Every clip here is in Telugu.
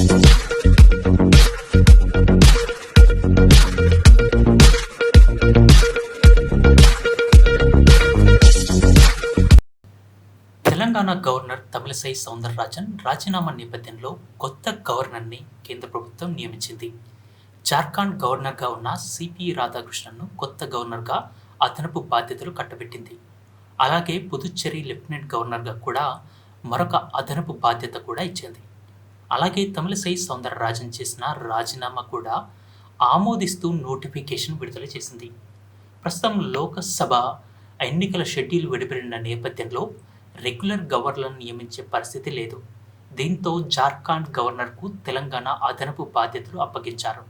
తెలంగాణ గవర్నర్ తమిళసై సౌందరరాజన్ రాజీనామా నేపథ్యంలో కొత్త గవర్నర్ని కేంద్ర ప్రభుత్వం నియమించింది. జార్ఖండ్ గవర్నర్గా ఉన్న సిపి రాధాకృష్ణన్ను కొత్త గవర్నర్గా అదనపు బాధ్యతలు కట్టబెట్టింది. అలాగే పుదుచ్చేరి లెఫ్టినెంట్ గవర్నర్గా కూడా మరొక అదనపు బాధ్యత కూడా ఇచ్చింది. అలాగే తమిళసై సౌందరరాజన్ చేసిన రాజీనామా కూడా ఆమోదిస్తూ నోటిఫికేషన్ విడుదల చేసింది. ప్రస్తుతం లోకసభ ఎన్నికల షెడ్యూల్ విడిపడిన నేపథ్యంలో రెగ్యులర్ గవర్నర్లను నియమించే పరిస్థితి లేదు. దీంతో జార్ఖండ్ గవర్నర్కు తెలంగాణ అదనపు బాధ్యతలు అప్పగించారు.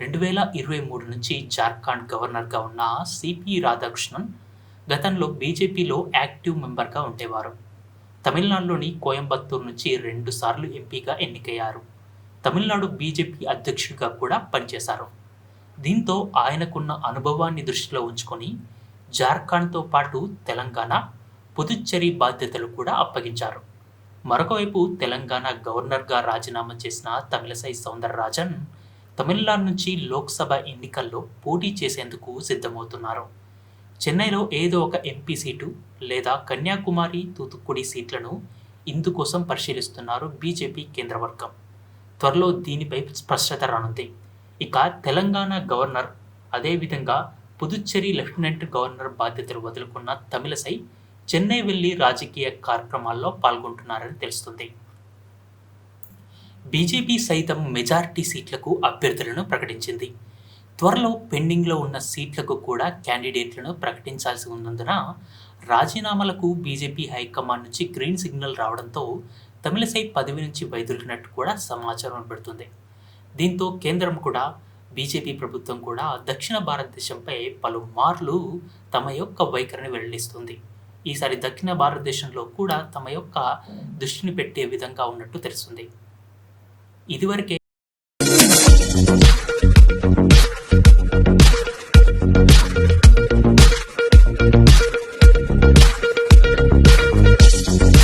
రెండు వేల ఇరవై మూడు నుంచి జార్ఖండ్ గవర్నర్గా ఉన్న సిపి రాధాకృష్ణన్ గతంలో బీజేపీలో యాక్టివ్ మెంబర్గా ఉండేవారు. తమిళనాడులోని కోయంబత్తూరు నుంచి రెండుసార్లు ఎంపీగా ఎన్నికయ్యారు. తమిళనాడు బీజేపీ అధ్యక్షుడిగా కూడా పనిచేశారు. దీంతో ఆయనకున్న అనుభవాన్ని దృష్టిలో ఉంచుకొని జార్ఖండ్తో పాటు తెలంగాణ పుదుచ్చేరి బాధ్యతలు కూడా అప్పగించారు. మరొకవైపు తెలంగాణ గవర్నర్గా రాజీనామా చేసిన తమిళసై సౌందరరాజన్ తమిళనాడు నుంచి లోక్సభ ఎన్నికల్లో పోటీ చేసేందుకు సిద్ధమవుతున్నారు. చెన్నైలో ఏదో ఒక ఎంపీ సీటు లేదా కన్యాకుమారి తూతుక్కుడి సీట్లను ఇందుకోసం పరిశీలిస్తున్నారు బీజేపీ కేంద్రవర్గం. త్వరలో దీనిపై స్పష్టత రానుంది. ఇక తెలంగాణ గవర్నర్ అదేవిధంగా పుదుచ్చేరి లెఫ్టినెంట్ గవర్నర్ బాధ్యతలు వదులుకున్న తమిళసై చెన్నై వెళ్ళి రాజకీయ కార్యక్రమాల్లో పాల్గొంటున్నారని తెలుస్తుంది. బీజేపీ సైతం మెజారిటీ సీట్లకు అభ్యర్థులను ప్రకటించింది. త్వరలో పెండింగ్లో ఉన్న సీట్లకు కూడా క్యాండిడేట్లను ప్రకటించాల్సి ఉన్నందున రాజీనామాలకు బీజేపీ హైకమాండ్ నుంచి గ్రీన్ సిగ్నల్ రావడంతో తమిళసై పదవి నుంచి వైదొలిగినట్టు కూడా సమాచారం పెడుతుంది. దీంతో కేంద్రం కూడా బీజేపీ ప్రభుత్వం కూడా దక్షిణ భారతదేశంపై పలుమార్లు తమ యొక్క వైఖరిని వెల్లడిస్తుంది. ఈసారి దక్షిణ భారతదేశంలో కూడా తమ యొక్క దృష్టిని పెట్టే విధంగా ఉన్నట్టు తెలుస్తుంది. ఇదివరకే